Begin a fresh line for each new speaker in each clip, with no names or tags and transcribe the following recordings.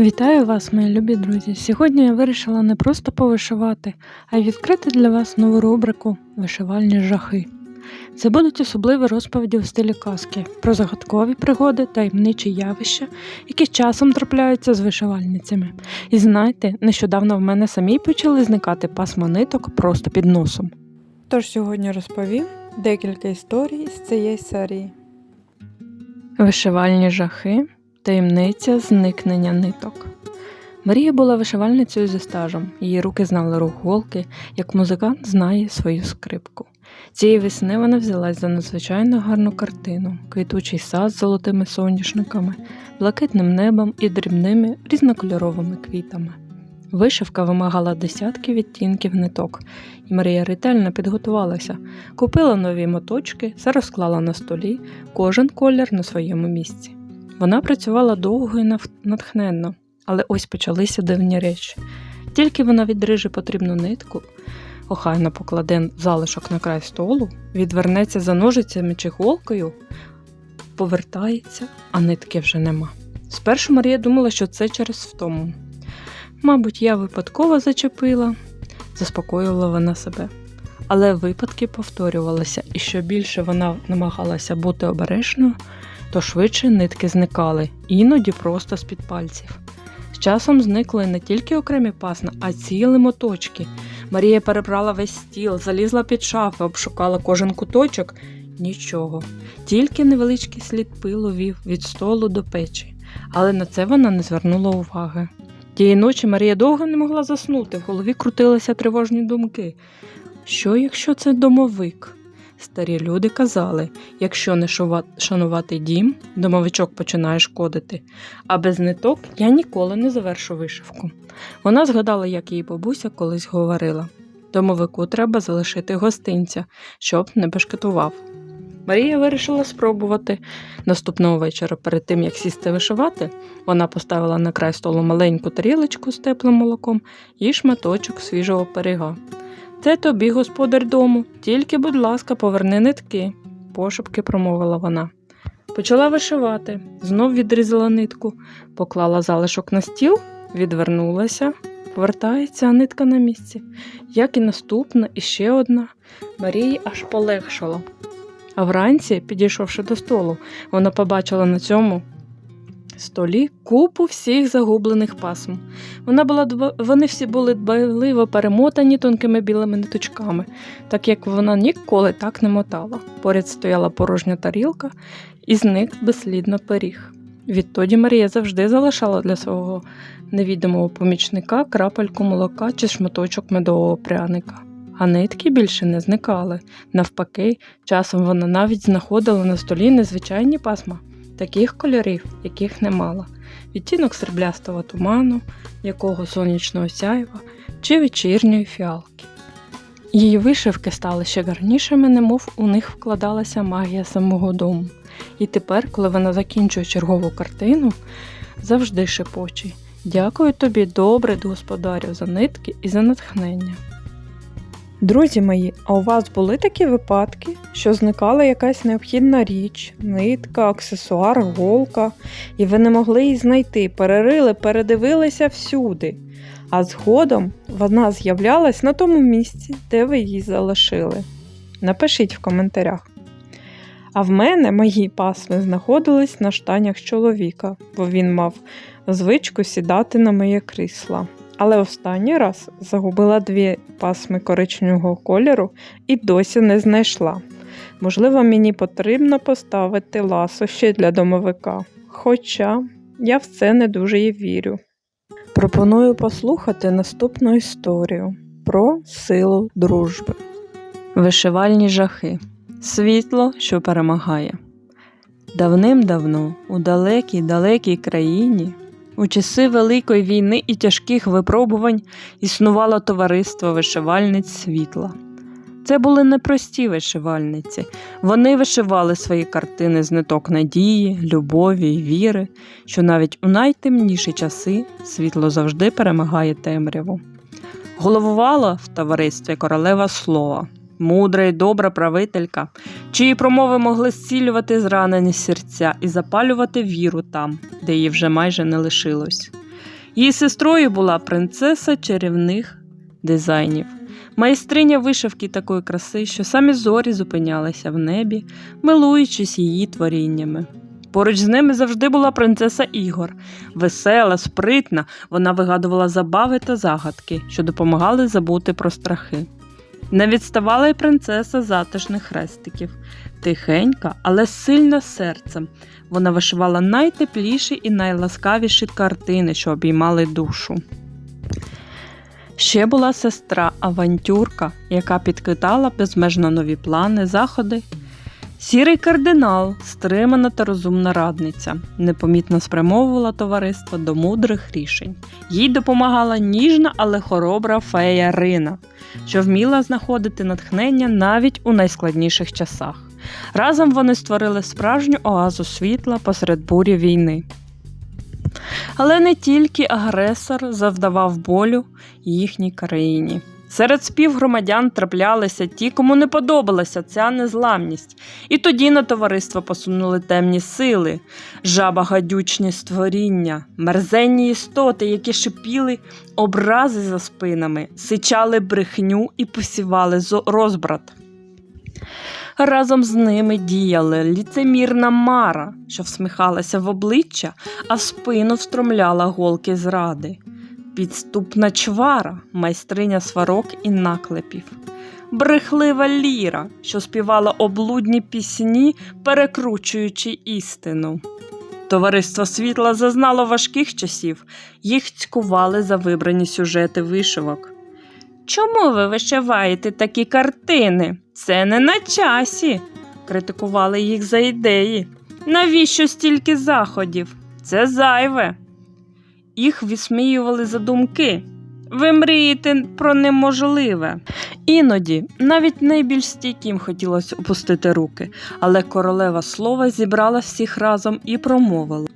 Вітаю вас, мої любі друзі! Сьогодні я вирішила не просто повишивати, а й відкрити для вас нову рубрику Вишивальні жахи. Це будуть особливі розповіді в стилі казки про загадкові пригоди, таємничі явища, які часом трапляються з вишивальницями. І знаєте, нещодавно в мене самі почали зникати пасма ниток просто під носом.
Тож сьогодні розповім декілька історій з цієї серії.
Вишивальні жахи таємниця зникнення ниток. Марія була вишивальницею зі стажем. Її руки знали рух голки, як музикант знає свою скрипку. Цієї весни вона взялась за надзвичайно гарну картину, квітучий сад з золотими соняшниками, блакитним небом і дрібними різнокольоровими квітами. Вишивка вимагала десятки відтінків ниток, і Марія ретельно підготувалася, купила нові моточки, все розклала на столі, кожен колір на своєму місці. Вона працювала довго і натхненно, але ось почалися дивні речі. Тільки вона відриже потрібну нитку, охайно покладе залишок на край столу, відвернеться за ножицями чи голкою, повертається, а нитки вже нема. Спершу Марія думала, що це через втому. Мабуть, я випадково зачепила, заспокоювала вона себе. Але випадки повторювалися, і що більше вона намагалася бути обережною, то швидше нитки зникали, іноді просто з-під пальців. З часом зникли не тільки окремі пасна, а цілі моточки. Марія перебрала весь стіл, залізла під шафи, обшукала кожен куточок. Нічого, тільки невеличкий слід пилу вів від столу до печі, але на це вона не звернула уваги. Тієї ночі Марія довго не могла заснути, в голові крутилися тривожні думки. Що, якщо це домовик? Старі люди казали, якщо не шанувати дім, домовичок починає шкодити, а без ниток я ніколи не завершу вишивку. Вона згадала, як її бабуся колись говорила: домовику треба залишити гостинця, щоб не бешкетував. Марія вирішила спробувати. Наступного вечора, перед тим як сісти вишивати, вона поставила на край столу маленьку тарілочку з теплим молоком і шматочок свіжого пиріга. Це тобі, господар дому, тільки, будь ласка, поверни нитки, пошепки промовила вона. Почала вишивати, знов відрізала нитку, поклала залишок на стіл, відвернулася, повертається, а нитка на місці. Як і наступна, і ще одна. Марії аж полегшало. А вранці, підійшовши до столу, вона побачила на цьому столі купу всіх загублених пасм. Вона була вони всі були дбайливо перемотані тонкими білими ниточками, так як вона ніколи так не мотала. Поряд стояла порожня тарілка і зник безслідно пиріг. Відтоді Марія завжди залишала для свого невідомого помічника крапельку молока чи шматочок медового пряника. А нитки більше не зникали. Навпаки, часом вона навіть знаходила на столі незвичайні пасма, таких кольорів, яких не мала. Відтінок сріблястого туману, якого сонячного сяйва чи вечірньої фіалки. Її вишивки стали ще гарнішими, немов у них вкладалася магія самого дому. І тепер, коли вона закінчує чергову картину, завжди шепоче Дякую тобі, добре, господарю, за нитки і за натхнення.
Друзі мої, а у вас були такі випадки, що зникала якась необхідна річ, нитка, аксесуар, голка, і ви не могли її знайти, перерили, передивилися всюди, а згодом вона з'являлась на тому місці, де ви її залишили. Напишіть в коментарях. А в мене мої пасми знаходились на штанях чоловіка, бо він мав звичку сідати на моє крісло. Але останній раз загубила дві пасми коричневого кольору і досі не знайшла. Можливо, мені потрібно поставити ласо ще для домовика. Хоча я в це не дуже і вірю. Пропоную послухати наступну історію про силу дружби.
Вишивальні жахи. Світло, що перемагає. Давним-давно, у далекій далекій країні, у часи Великої війни і тяжких випробувань існувало товариство вишивальниць світла. Це були непрості вишивальниці. Вони вишивали свої картини з ниток надії, любові і віри, що навіть у найтемніші часи світло завжди перемагає темряву. Головувала в товаристві королева слова, мудра і добра правителька, чиї промови могли зцілювати зранені серця і запалювати віру там, де її вже майже не лишилось. Її сестрою була принцеса чарівних дизайнів. Майстриня вишивки такої краси, що самі зорі зупинялися в небі, милуючись її творіннями. Поруч з ними завжди була принцеса Ігор. Весела, спритна, вона вигадувала забави та загадки, що допомагали забути про страхи. Не відставала й принцеса затишних хрестиків. Тихенька, але сильна серцем. Вона вишивала найтепліші і найласкавіші картини, що обіймали душу. Ще була сестра авантюрка, яка підкидала безмежно нові плани, заходи. Сірий кардинал, стримана та розумна радниця, непомітно спрямовувала товариство до мудрих рішень. Їй допомагала ніжна, але хоробра фея Рина, що вміла знаходити натхнення навіть у найскладніших часах. Разом вони створили справжню оазу світла посеред бурі війни. Але не тільки агресор завдавав болю їхній країні. Серед співгромадян траплялися ті, кому не подобалася ця незламність, і тоді на товариство посунули темні сили, жаба гадючні створіння, мерзенні істоти, які шипіли образи за спинами, сичали брехню і посівали розбрат. Разом з ними діяли ліцемірна Мара, що всміхалася в обличчя, а в спину встромляла голки зради, підступна чвара, майстриня сварок і наклепів, брехлива ліра, що співала облудні пісні, перекручуючи істину. Товариство світла зазнало важких часів, їх цькували за вибрані сюжети вишивок. Чому ви вишиваєте такі картини? Це не на часі. Критикували їх за ідеї. Навіщо стільки заходів? Це зайве. Їх висміювали за думки. Ви мрієте про неможливе. Іноді навіть найбільш стійким хотілося опустити руки, але королева слова зібрала всіх разом і промовила.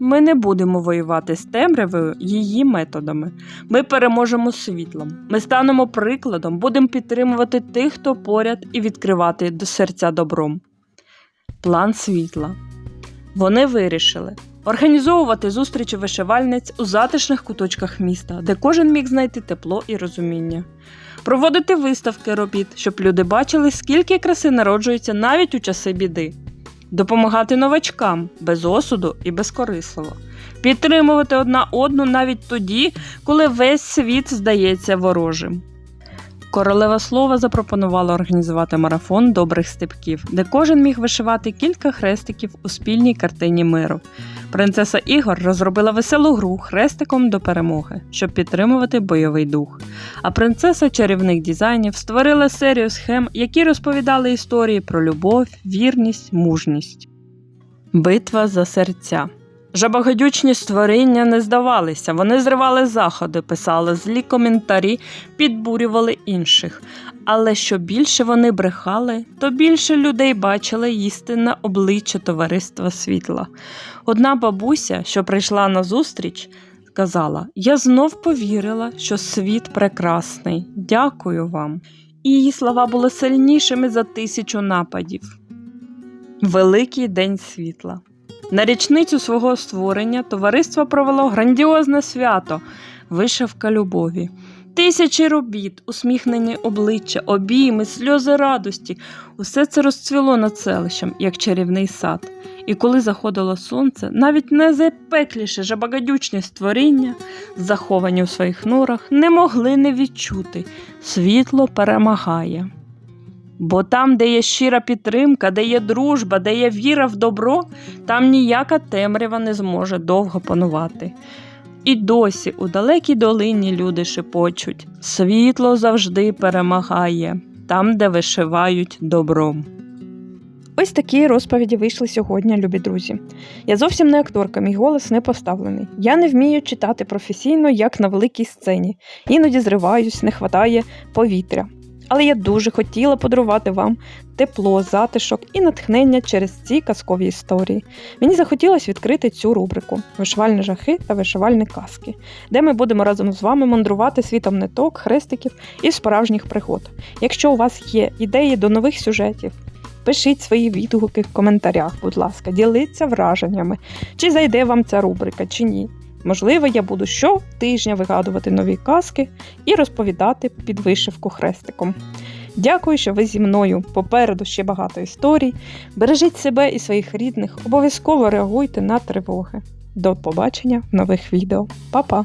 Ми не будемо воювати з темрявою її методами. Ми переможемо світлом. Ми станемо прикладом, будемо підтримувати тих, хто поряд, і відкривати до серця добром. План світла. Вони вирішили організовувати зустрічі вишивальниць у затишних куточках міста, де кожен міг знайти тепло і розуміння. Проводити виставки робіт, щоб люди бачили, скільки краси народжується навіть у часи біди. Допомагати новачкам без осуду і безкорисливо. Підтримувати одна одну навіть тоді, коли весь світ здається ворожим. Королева слова запропонувала організувати марафон добрих степків, де кожен міг вишивати кілька хрестиків у спільній картині миру. Принцеса Ігор розробила веселу гру хрестиком до перемоги, щоб підтримувати бойовий дух. А принцеса чарівних дизайнів створила серію схем, які розповідали історії про любов, вірність, мужність. Битва за серця. Жабагадючні створіння не здавалися, вони зривали заходи, писали злі коментарі, підбурювали інших. Але що більше вони брехали, то більше людей бачили істинне обличчя товариства світла. Одна бабуся, що прийшла на зустріч, сказала: Я знов повірила, що світ прекрасний. Дякую вам. І її слова були сильнішими за тисячу нападів. Великий день світла. На річницю свого створення товариство провело грандіозне свято вишивка любові. Тисячі робіт, усміхнені обличчя, обійми, сльози радості усе це розцвіло над селищем, як чарівний сад. І коли заходило сонце, навіть найзапекліше жабагадючні створіння, заховані у своїх норах, не могли не відчути світло перемагає. Бо там, де є щира підтримка, де є дружба, де є віра в добро, там ніяка темрява не зможе довго панувати. І досі у далекій долині люди шепочуть світло завжди перемагає, там, де вишивають добром.
Ось такі розповіді вийшли сьогодні, любі друзі. Я зовсім не акторка, мій голос не поставлений. Я не вмію читати професійно, як на великій сцені. Іноді зриваюсь, не хватає повітря. Але я дуже хотіла подарувати вам тепло, затишок і натхнення через ці казкові історії. Мені захотілося відкрити цю рубрику Вишивальні жахи та вишивальні казки, де ми будемо разом з вами мандрувати світом ниток, хрестиків і справжніх пригод. Якщо у вас є ідеї до нових сюжетів, пишіть свої відгуки в коментарях, будь ласка, діліться враженнями, чи зайде вам ця рубрика, чи ні. Можливо, я буду щотижня вигадувати нові казки і розповідати під вишивку хрестиком. Дякую, що ви зі мною. Попереду ще багато історій. Бережіть себе і своїх рідних, обов'язково реагуйте на тривоги. До побачення в нових відео. Па-па!